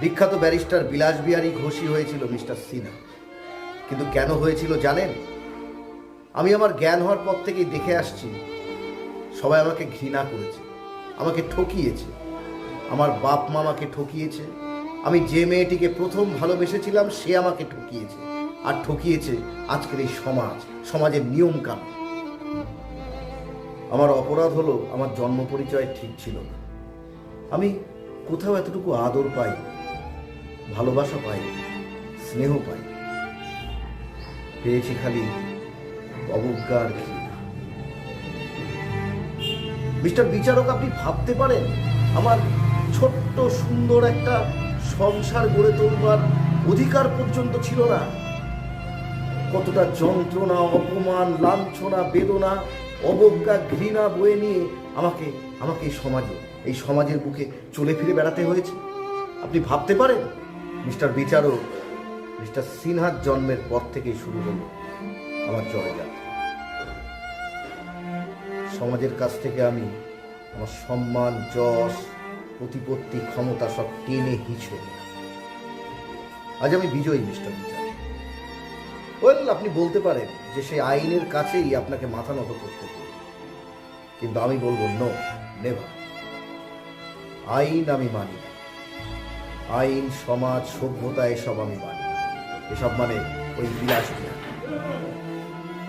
বিখ্যাত ব্যারিস্টার বিলাস বিহারী ঘোষী হয়েছিল মিস্টার সিনহা। কিন্তু কেন হয়েছিল জানেন? আমি আমার জ্ঞান হওয়ার পর থেকেই দেখে আসছি, সবাই আমাকে ঘৃণা করেছে, আমাকে ঠকিয়েছে, আমার বাপ মা আমাকে ঠকিয়েছে, আমি যে মেয়েটিকে প্রথম ভালোবেসেছিলাম সে আমাকে ঠকিয়েছে, আর ঠকিয়েছে আজকের এই সমাজ, সমাজের নিয়ম কানুন আমার অপরাধ হলো আমার জন্ম পরিচয় ঠিক ছিল না। আমি কোথাও এতটুকু আদর পাই ভালোবাসা পাই স্নেহ পাই পেয়েছি খালি অবজ্ঞার মিস্টার বিচারক, আপনি ভাবতে পারেন, আমার ছোট্ট সুন্দর একটা সংসার গড়ে তোলবার অধিকার পর্যন্ত ছিল না। কতটা যন্ত্রণা, অপমান, লাঞ্ছনা, বেদনা, অবজ্ঞা, ঘৃণা বয়ে নিয়ে আমাকে আমাকে এই সমাজে, এই সমাজের বুকে চলে ফিরে বেড়াতে হয়েছে। আপনি ভাবতে পারেন? মিস্টার বিচারক, মিস্টার সিনহার জন্মের পর থেকেই শুরু হলো আমার জয়যাত্রা। সমাজের কাছ থেকে আমি আমার সম্মান, যশ, প্রতিপত্তি, ক্ষমতা সব টেনে হিঁচড়ে আজ আমি বিজয়ী, মিস্টার বিচারক। ওয়েল, আপনি বলতে পারেন যে সেই আইনের কাছেই আপনাকে মাথা নত করতে কিন্তু আমি বলব, নো, নেভার। আইন আমি মানি না। আইন, সমাজ, সভ্যতা, এসব আমি মানি। এসব মানে ওই বিলাস বিহার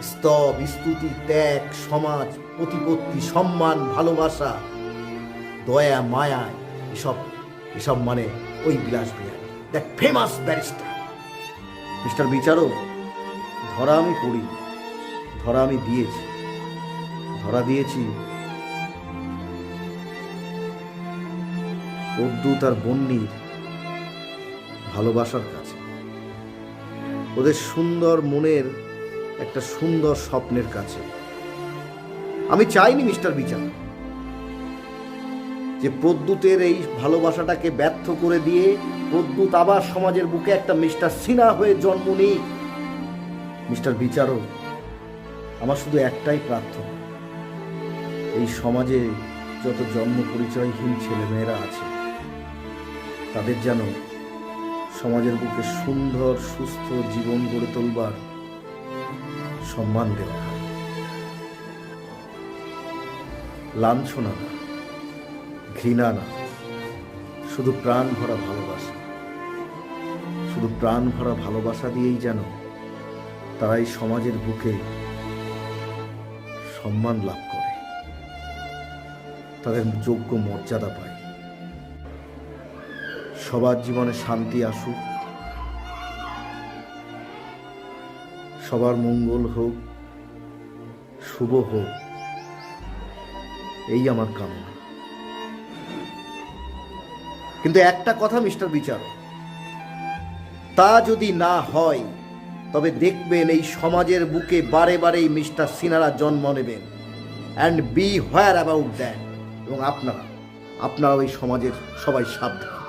স্তব, স্তুতি, ত্যাগ, সমাজ, প্রতিপত্তি, সম্মান, ভালোবাসা, দয়া, মায়া, এসব এসব মানে ওই বিলাস বিহার দ্যাট ফেমাস ব্যারিস্টার মিস্টার বিচারক, ধরা আমি পড়ি, ধরা আমি দিয়েছি, ধরা দিয়েছি। পদ্মু তার বন্যির ভালোবাসার কাছে ওদের সুন্দর মনের একটা সুন্দর স্বপ্নের কাছে। আমি চাইনি মিস্টার বিচার যে প্রদ্যুতের এই ভালোবাসাটাকে ব্যর্থ করে দিয়ে প্রদ্যুৎ আবার সমাজের বুকে একটা মিস্টার সিনা হয়ে জন্ম নিই মিস্টার বিচারও আমার শুধু একটাই প্রার্থনা, এই সমাজে যত জন্ম পরিচয়হীন ছেলেমেয়েরা আছে, তাদের যেন সমাজের বুকে সুন্দর, সুস্থ জীবন গড়ে তোলবার সম্মান দেওয়া লাঞ্ছনা না, ঘৃণা না, শুধু প্রাণ ভরা ভালোবাসা। শুধু প্রাণ ভরা ভালোবাসা দিয়েই যেন তারাই সমাজের বুকে সম্মান লাভ করে। তাদের যোগ্য মর্যাদা পায়। সবার জীবনে শান্তি আসুক, সবার মঙ্গল হোক, শুভ হোক, এই আমার কামনা। কিন্তু একটা কথা, মিস্টার বিচার তা যদি না হয়, তবে দেখবেন এই সমাজের বুকে বারে বারেই মিস্টার সিনারা জন্ম নেবেন। And be where about that এবং আপনারা আপনারা ওই সমাজের সবাই সাবধান।